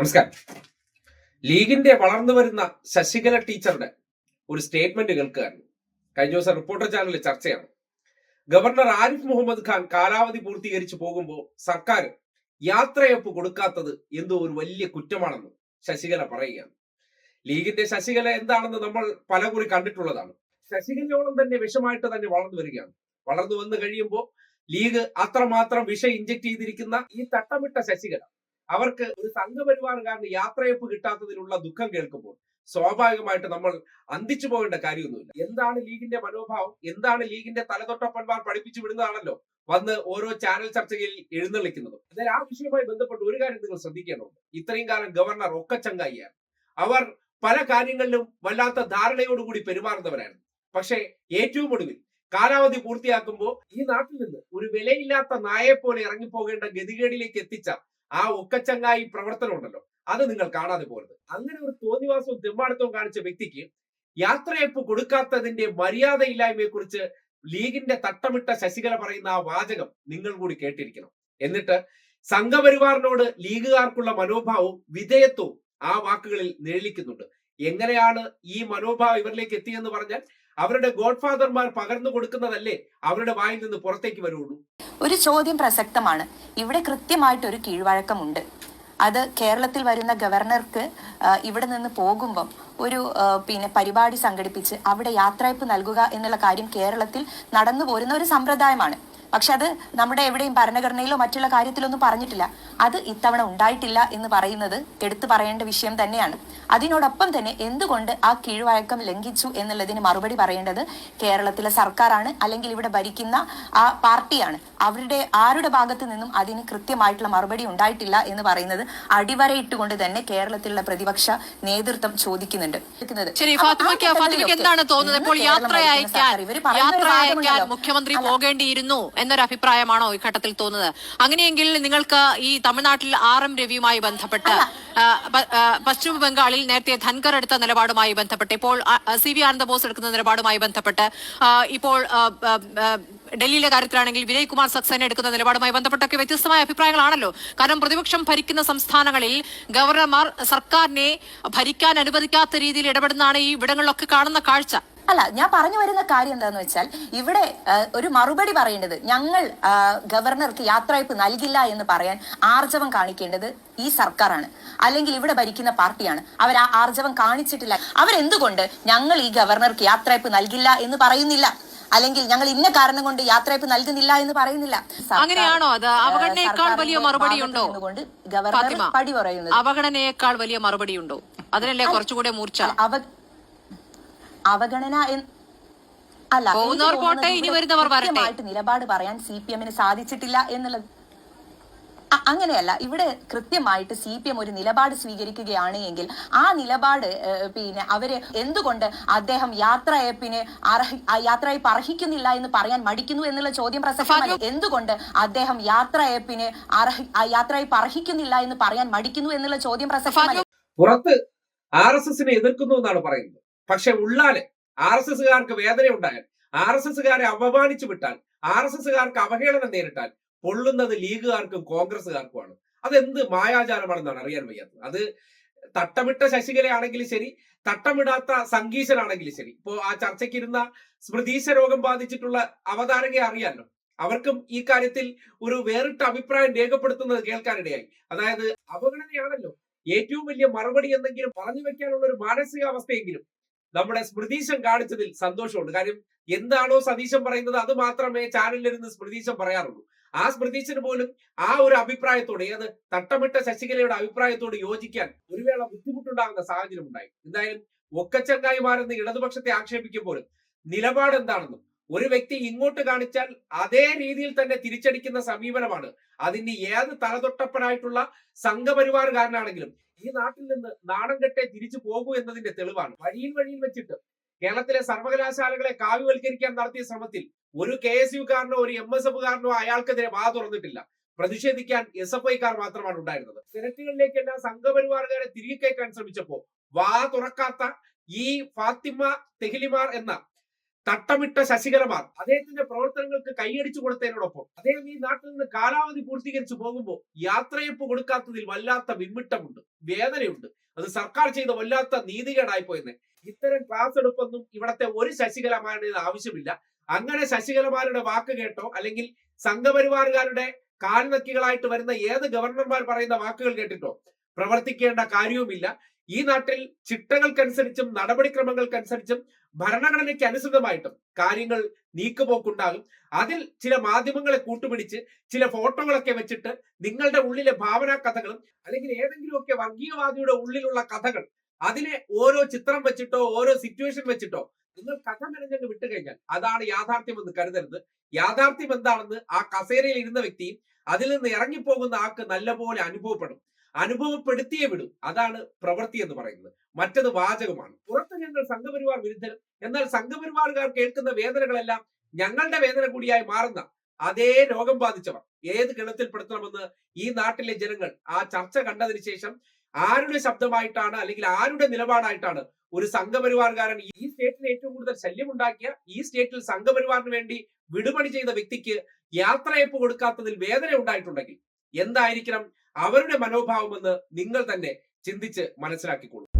നമസ്കാരം. ലീഗിന്റെ വളർന്നു വരുന്ന ശശികല ടീച്ചറുടെ ഒരു സ്റ്റേറ്റ്മെന്റ് കേൾക്കുകയായിരുന്നു. കഴിഞ്ഞ ദിവസം റിപ്പോർട്ടർ ചാനലിൽ ചർച്ചയാണ്. ഗവർണർ ആരിഫ് മുഹമ്മദ് ഖാൻ കാലാവധി പൂർത്തീകരിച്ചു പോകുമ്പോൾ സർക്കാർ യാത്രയപ്പ് കൊടുക്കാത്തത് എന്തോ ഒരു വലിയ കുറ്റമാണെന്ന് ശശികല പറയുകയാണ്. ലീഗിന്റെ ശശികല എന്താണെന്ന് നമ്മൾ പലകുറി കണ്ടിട്ടുള്ളതാണ്. ശശികലയോളം തന്നെ വിഷമായിട്ട് തന്നെ വളർന്നു വരികയാണ്. വളർന്നു വന്നു കഴിയുമ്പോൾ ലീഗ് അത്രമാത്രം വിഷം ഇഞ്ചക്ട് ചെയ്തിരിക്കുന്ന ഈ തട്ടമിട്ട ശശികല അവർക്ക് ഒരു സംഘപരിവാർ കാരണം യാത്രയപ്പ് കിട്ടാത്തതിലുള്ള ദുഃഖം കേൾക്കുമ്പോൾ സ്വാഭാവികമായിട്ട് നമ്മൾ അന്തിച്ചു പോകേണ്ട കാര്യമൊന്നുമില്ല. എന്താണ് ലീഗിന്റെ മനോഭാവം? എന്താണ് ലീഗിന്റെ തലതൊട്ടപ്പന്മാർ പഠിപ്പിച്ചു വിടുന്നതാണല്ലോ? വന്ന് ഓരോ ചാനൽ ചർച്ചയിൽ എഴുന്നള്ളിക്കുന്നത്. എന്നാൽ ആ വിഷയവുമായി ബന്ധപ്പെട്ട് ഒരു കാര്യം നിങ്ങൾ ശ്രദ്ധിക്കേണ്ടതുണ്ട്. ഇത്രയും കാലം ഗവർണർ ഒക്കച്ചങ്കായിയാണ് അവർ പല കാര്യങ്ങളിലും വല്ലാത്ത ധാരണയോടുകൂടി പെരുമാറുന്നവരാണ് പക്ഷേ ഏറ്റവും ഒടുവിൽ കാലാവധി പൂർത്തിയാക്കുമ്പോൾ ഈ നാട്ടിൽ നിന്ന് ഒരു വിലയില്ലാത്ത നായെ പോലെ ഇറങ്ങിപ്പോകേണ്ട ഗതികേടിലേക്ക് എത്തിച്ച ആ ഒക്കച്ചങ്ങായി പ്രവർത്തനം ഉണ്ടല്ലോ അത് നിങ്ങൾ കാണാതെ പോരുത് അങ്ങനെ ഒരു തോന്നിവാസവും തെമ്മാടത്തവും കാണിച്ച വ്യക്തിക്ക് യാത്രയപ്പ് കൊടുക്കാത്തതിന്റെ മര്യാദയില്ലായ്മയെ കുറിച്ച് ലീഗിന്റെ തട്ടമിട്ട ശശികല പറയുന്ന ആ വാചകം നിങ്ങൾ കൂടി കേട്ടിരിക്കണം. എന്നിട്ട് സംഘപരിവാറിനോട് ലീഗുകാർക്കുള്ള മനോഭാവവും വിധേയത്വവും ആ വാക്കുകളിൽ നിഴലിക്കുന്നുണ്ട്. എങ്ങനെയാണ് ഈ മനോഭാവം ഇവരിലേക്ക് എത്തിയെന്ന് പറഞ്ഞാൽ അവരുടെ ഗോഡ്ഫാദർമാർ പകർന്നു കൊടുക്കുന്നതല്ലേ അവരുടെ വായിൽ നിന്ന് പുറത്തേക്ക് വരുള്ളൂ? ഒരു ചോദ്യം പ്രസക്തമാണ്. ഇവിടെ കൃത്യമായിട്ട് ഒരു കീഴ്വഴക്കമുണ്ട്. അത് കേരളത്തിൽ വരുന്ന ഗവർണർക്ക് ഇവിടെ നിന്ന് പോകുമ്പം ഒരു പിന്നെ പരിപാടി സംഘടിപ്പിച്ച് അവിടെ യാത്രയപ്പ് നൽകുക എന്നുള്ള കാര്യം കേരളത്തിൽ നടന്നു പോരുന്ന ഒരു സമ്പ്രദായമാണ്. പക്ഷെ അത് നമ്മുടെ എവിടെയും ഭരണഘടനയിലോ മറ്റുള്ള കാര്യത്തിലൊന്നും പറഞ്ഞിട്ടില്ല. അത് ഇത്തവണ ഉണ്ടായിട്ടില്ല എന്ന് പറയുന്നത് എടുത്തു പറയേണ്ട വിഷയം തന്നെയാണ്. അതിനോടൊപ്പം തന്നെ എന്തുകൊണ്ട് ആ കീഴ്വഴക്കം ലംഘിച്ചു എന്നുള്ളതിന് മറുപടി പറയേണ്ടത് കേരളത്തിലെ സർക്കാരാണ് അല്ലെങ്കിൽ ഇവിടെ ഭരിക്കുന്ന ആ പാർട്ടിയാണ്. അവരുടെ ആരുടെ ഭാഗത്തു നിന്നും അതിന് കൃത്യമായിട്ടുള്ള മറുപടി ഉണ്ടായിട്ടില്ല എന്ന് പറയുന്നത് അടിവരയിട്ടുകൊണ്ട് തന്നെ കേരളത്തിലുള്ള പ്രതിപക്ഷ നേതൃത്വം ചോദിക്കുന്നുണ്ട്. ശരി ഫാത്തിമയ്ക്ക് എന്താണ് തോന്നുന്നത്? ഇപ്പോൾ യാത്ര അയക്കാൻ യാത്ര അയക്കാൻ മുഖ്യമന്ത്രി പോകേണ്ടിയിരുന്നു. എന്നൊരു അഭിപ്രായമാണോ ഈ ഘട്ടത്തിൽ തോന്നുന്നത്? അങ്ങനെയെങ്കിൽ നിങ്ങൾക്ക് ഈ തമിഴ്നാട്ടിൽ ആർ എം രവിയുമായി ബന്ധപ്പെട്ട് പശ്ചിമ ബംഗാളിൽ നേരത്തെ ധൻകർ എടുത്ത നിലപാടുമായി ബന്ധപ്പെട്ട് ഇപ്പോൾ സി വി ആനന്ദബോസ് എടുക്കുന്ന നിലപാടുമായി ബന്ധപ്പെട്ട് ഇപ്പോൾ ഡൽഹിയിലെ കാര്യത്തിലാണെങ്കിൽ വിനയ് കുമാർ സക്സേന എടുക്കുന്ന നിലപാടുമായി ബന്ധപ്പെട്ടൊക്കെ വ്യത്യസ്തമായ അഭിപ്രായങ്ങളാണല്ലോ. കാരണം പ്രതിപക്ഷം ഭരിക്കുന്ന സംസ്ഥാനങ്ങളിൽ ഗവർണർമാർ സർക്കാരിനെ ഭരിക്കാൻ അനുവദിക്കാത്ത രീതിയിൽ ഇടപെടുന്നതാണ് ഈ ഇവിടങ്ങളിലൊക്കെ കാണുന്ന കാഴ്ച. അല്ല ഞാൻ പറഞ്ഞു വരുന്ന കാര്യം എന്താന്ന് വെച്ചാൽ ഇവിടെ ഒരു മറുപടി പറയേണ്ടത് ഞങ്ങൾ ഗവർണർക്ക് യാത്രയപ്പ് നൽകില്ല എന്ന് പറയാൻ ആർജവം കാണിക്കേണ്ടത് ഈ സർക്കാരാണ്. അല്ലെങ്കിൽ ഇവിടെ ഭരിക്കുന്ന പാർട്ടിയാണ്. അവർ ആർജവം കാണിച്ചിട്ടില്ല. അവരെന്തുകൊണ്ട് ഞങ്ങൾ ഈ ഗവർണർക്ക് യാത്രയപ്പ് നൽകില്ല എന്ന് പറയുന്നില്ല? അല്ലെങ്കിൽ ഞങ്ങൾ ഇന്ന കാരണം കൊണ്ട് യാത്രയപ്പ് നൽകുന്നില്ല എന്ന് പറയുന്നില്ല അങ്ങനെയാണോ അത്? അവഗണനയേക്കാൾ വലിയ മറുപടി ഉണ്ടോ? ഗവർണർ പടി പറയുന്നത് അവഗണനയേക്കാൾ വലിയ മറുപടി ഉണ്ടോ അതിനല്ലേ കുറച്ചുകൂടെ മൂർച്ച അവഗണന അല്ല പോകുന്നവർ പോട്ടെ, ഇനി വരുന്നവർ വരട്ടെ. നിലപാട് പറയാൻ സി പി എമ്മിന് സാധിച്ചിട്ടില്ല എന്നുള്ളത് അങ്ങനെയല്ല. ഇവിടെ കൃത്യമായിട്ട് സി പി എം ഒരു നിലപാട് സ്വീകരിക്കുകയാണ് എങ്കിൽ ആ നിലപാട് പിന്നെ അവർ എന്തുകൊണ്ട് അദ്ദേഹം യാത്രയപ്പിന് യാത്രയപ്പ് അർഹിക്കുന്നില്ല എന്ന് പറയാൻ മടിക്കുന്നു എന്നുള്ള ചോദ്യം പ്രസക്തമാണ് എന്തുകൊണ്ട് അദ്ദേഹം യാത്രയപ്പിന് യാത്രയപ്പ് അർഹിക്കുന്നില്ല എന്ന് പറയാൻ മടിക്കുന്നു എന്നുള്ള ചോദ്യം പ്രസക്തമാണ് പുറത്ത് ആർ എസ് എസിനെ എതിർക്കുന്നു എന്നാണ് പറയുന്നത്. പക്ഷെ ഉള്ളാലെ ആർ എസ് എസുകാർക്ക് വേദന ഉണ്ടായാൽ ആർ എസ് എസുകാരെ അപമാനിച്ചു വിട്ടാൽ ആർ എസ് എസുകാർക്ക് അവഹേളനം നേരിട്ടാൽ പൊള്ളുന്നത് ലീഗുകാർക്കും കോൺഗ്രസ്സുകാർക്കുമാണ്. അതെന്ത് മായാചാരമാണെന്നാണ് അറിയാൻ വയ്യാത്തത്. അത് തട്ടമിട്ട ശശികലയാണെങ്കിലും ശരി തട്ടമിടാത്ത സംഗീശനാണെങ്കിലും ശരി. ഇപ്പോ ആ ചർച്ചയ്ക്ക് ഇരുന്ന സ്മൃതീശ രോഗം ബാധിച്ചിട്ടുള്ള അവതാരകയെ അറിയാലോ? അവർക്കും ഈ കാര്യത്തിൽ ഒരു വേറിട്ട അഭിപ്രായം രേഖപ്പെടുത്തുന്നത് കേൾക്കാനിടയായി. അതായത് അവഗണനയാണല്ലോ. ഏറ്റവും വലിയ മറുപടി എന്തെങ്കിലും പറഞ്ഞു വെക്കാനുള്ള ഒരു മാനസികാവസ്ഥയെങ്കിലും നമ്മുടെ സ്മൃതീശൻ കാണിച്ചതിൽ സന്തോഷമുണ്ട്. കാര്യം എന്താണോ സതീശൻ പറയുന്നത് അത് മാത്രമേ ചാനലിൽ ചാനലിലിരുന്ന് സ്മൃതീശൻ പറയാറുള്ളൂ. ആ സ്മൃതീശന് പോലും ആ ഒരു അഭിപ്രായത്തോട് ഏത് തട്ടമിട്ട ശശികലയുടെ അഭിപ്രായത്തോട് യോജിക്കാൻ ഒരു വേള ബുദ്ധിമുട്ടുണ്ടാകുന്ന സാഹചര്യം ഉണ്ടായി. എന്തായാലും ഒക്കച്ചങ്കായിമാരെന്ന് ഇടതുപക്ഷത്തെ ആക്ഷേപിക്കുമ്പോൾ നിലപാട് എന്താണെന്നും ഒരു വ്യക്തി ഇങ്ങോട്ട് കാണിച്ചാൽ അതേ രീതിയിൽ തന്നെ തിരിച്ചടിക്കുന്ന സമീപനമാണ്. അതിന് ഏത് തലതൊട്ടപ്പനായിട്ടുള്ള സംഘപരിവാറുകാരനാണെങ്കിലും ഈ നാട്ടിൽ നിന്ന് നാടൻ കെട്ടെ തിരിച്ചു പോകൂ എന്നതിന്റെ തെളിവാണ്. വഴിയിൽ വഴിയിൽ വെച്ചിട്ട് കേരളത്തിലെ സർവകലാശാലകളെ കാവ്യവൽക്കരിക്കാൻ നടത്തിയ ശ്രമത്തിൽ ഒരു കെ എസ് യു കാരനോ ഒരു എം എസ് എഫ് കാരനോ അയാൾക്കെതിരെ വാ തുറന്നിട്ടില്ല. പ്രതിഷേധിക്കാൻ എസ് എഫ് ഐക്കാർ മാത്രമാണ് ഉണ്ടായിരുന്നത്. സെനറ്റുകളിലേക്ക് എല്ലാ സംഘപരിവാറുകാരെ തിരികെ കയറ്റാൻ ശ്രമിച്ചപ്പോ വാ തുറക്കാത്ത ഈ ഫാത്തിമ തെഹിലിമാർ എന്ന തട്ടമിട്ട ശശികലമാർ അദ്ദേഹത്തിന്റെ പ്രവർത്തനങ്ങൾക്ക് കൈയടിച്ചു കൊടുത്തതിനോടൊപ്പം അദ്ദേഹം ഈ നാട്ടിൽ നിന്ന് കാലാവധി പൂർത്തീകരിച്ചു പോകുമ്പോൾ യാത്രയപ്പ് കൊടുക്കാത്തതിൽ വല്ലാത്ത വിമ്മിട്ടമുണ്ട് വേദനയുണ്ട്. അത് സർക്കാർ ചെയ്ത വല്ലാത്ത നീതികേടായി പോയെന്ന് ഇത്തരം ക്ലാസ് എടുപ്പൊന്നും ഇവിടത്തെ ഒരു ശശികലമാരുടെ ആവശ്യമില്ല. അങ്ങനെ ശശികലമാരുടെ വാക്ക് കേട്ടോ? അല്ലെങ്കിൽ സംഘപരിവാറുകാരുടെ കാൽനക്കികളായിട്ട് വരുന്ന ഏത് ഗവർണർമാർ പറയുന്ന വാക്കുകൾ കേട്ടിട്ടോ? പ്രവർത്തിക്കേണ്ട കാര്യവുമില്ല. ഈ നാട്ടിൽ ചിട്ടകൾക്കനുസരിച്ചും നടപടിക്രമങ്ങൾക്കനുസരിച്ചും ഭരണഘടനയ്ക്ക് അനുസൃതമായിട്ടും കാര്യങ്ങൾ നീക്കുപോക്കുണ്ടാകും. അതിൽ ചില മാധ്യമങ്ങളെ കൂട്ടുപിടിച്ച് ചില ഫോട്ടോകളൊക്കെ വെച്ചിട്ട് നിങ്ങളുടെ ഉള്ളിലെ ഭാവനാ കഥകളും അല്ലെങ്കിൽ ഏതെങ്കിലുമൊക്കെ വർഗീയവാദിയുടെ ഉള്ളിലുള്ള കഥകൾ അതിനെ ഓരോ ചിത്രം വെച്ചിട്ടോ ഓരോ സിറ്റുവേഷൻ വെച്ചിട്ടോ നിങ്ങൾ കഥ മെനഞ്ഞങ്ങ് വിട്ടുകഴിഞ്ഞാൽ അതാണ് യാഥാർത്ഥ്യം എന്ന് കരുതരുത്. യാഥാർത്ഥ്യം എന്താണെന്ന് ആ കസേരയിൽ ഇരുന്ന വ്യക്തിയും അതിൽ നിന്ന് ഇറങ്ങിപ്പോകുന്ന ആൾക്ക് നല്ലപോലെ അനുഭവപ്പെടും. അനുഭവപ്പെടുത്തിയേ വിടും. അതാണ് പ്രവൃത്തി എന്ന് പറയുന്നത്. മറ്റത് വാചകമാണ്. പുറത്ത് ഞങ്ങൾ സംഘപരിവാർ വിരുദ്ധരും എന്നാൽ സംഘപരിവാറുകാർ കേൾക്കുന്ന വേദനകളെല്ലാം ഞങ്ങളുടെ വേദന കൂടിയായി മാറുന്ന അതേ രോഗം ബാധിച്ചവർ. ഏത് ഗണത്തിൽപ്പെടുത്തണമെന്ന് ഈ നാട്ടിലെ ജനങ്ങൾ ആ ചർച്ച കണ്ടതിന് ശേഷം ആരുടെ ശബ്ദമായിട്ടാണ് അല്ലെങ്കിൽ ആരുടെ നിലപാടായിട്ടാണ് ഒരു സംഘപരിവാറുകാരൻ ഈ സ്റ്റേറ്റിൽ ഏറ്റവും കൂടുതൽ ശല്യമുണ്ടാക്കിയ ഈ സ്റ്റേറ്റിൽ സംഘപരിവാറിന് വേണ്ടി വിടുപണി ചെയ്ത വ്യക്തിക്ക് യാത്രയപ്പ് കൊടുക്കാത്തതിൽ വേദന ഉണ്ടായിട്ടുണ്ടെങ്കിൽ എന്തായിരിക്കണം അവരുടെ മനോഭാവമെന്ന് നിങ്ങൾ തന്നെ ചിന്തിച്ച് മനസ്സിലാക്കിക്കോളൂ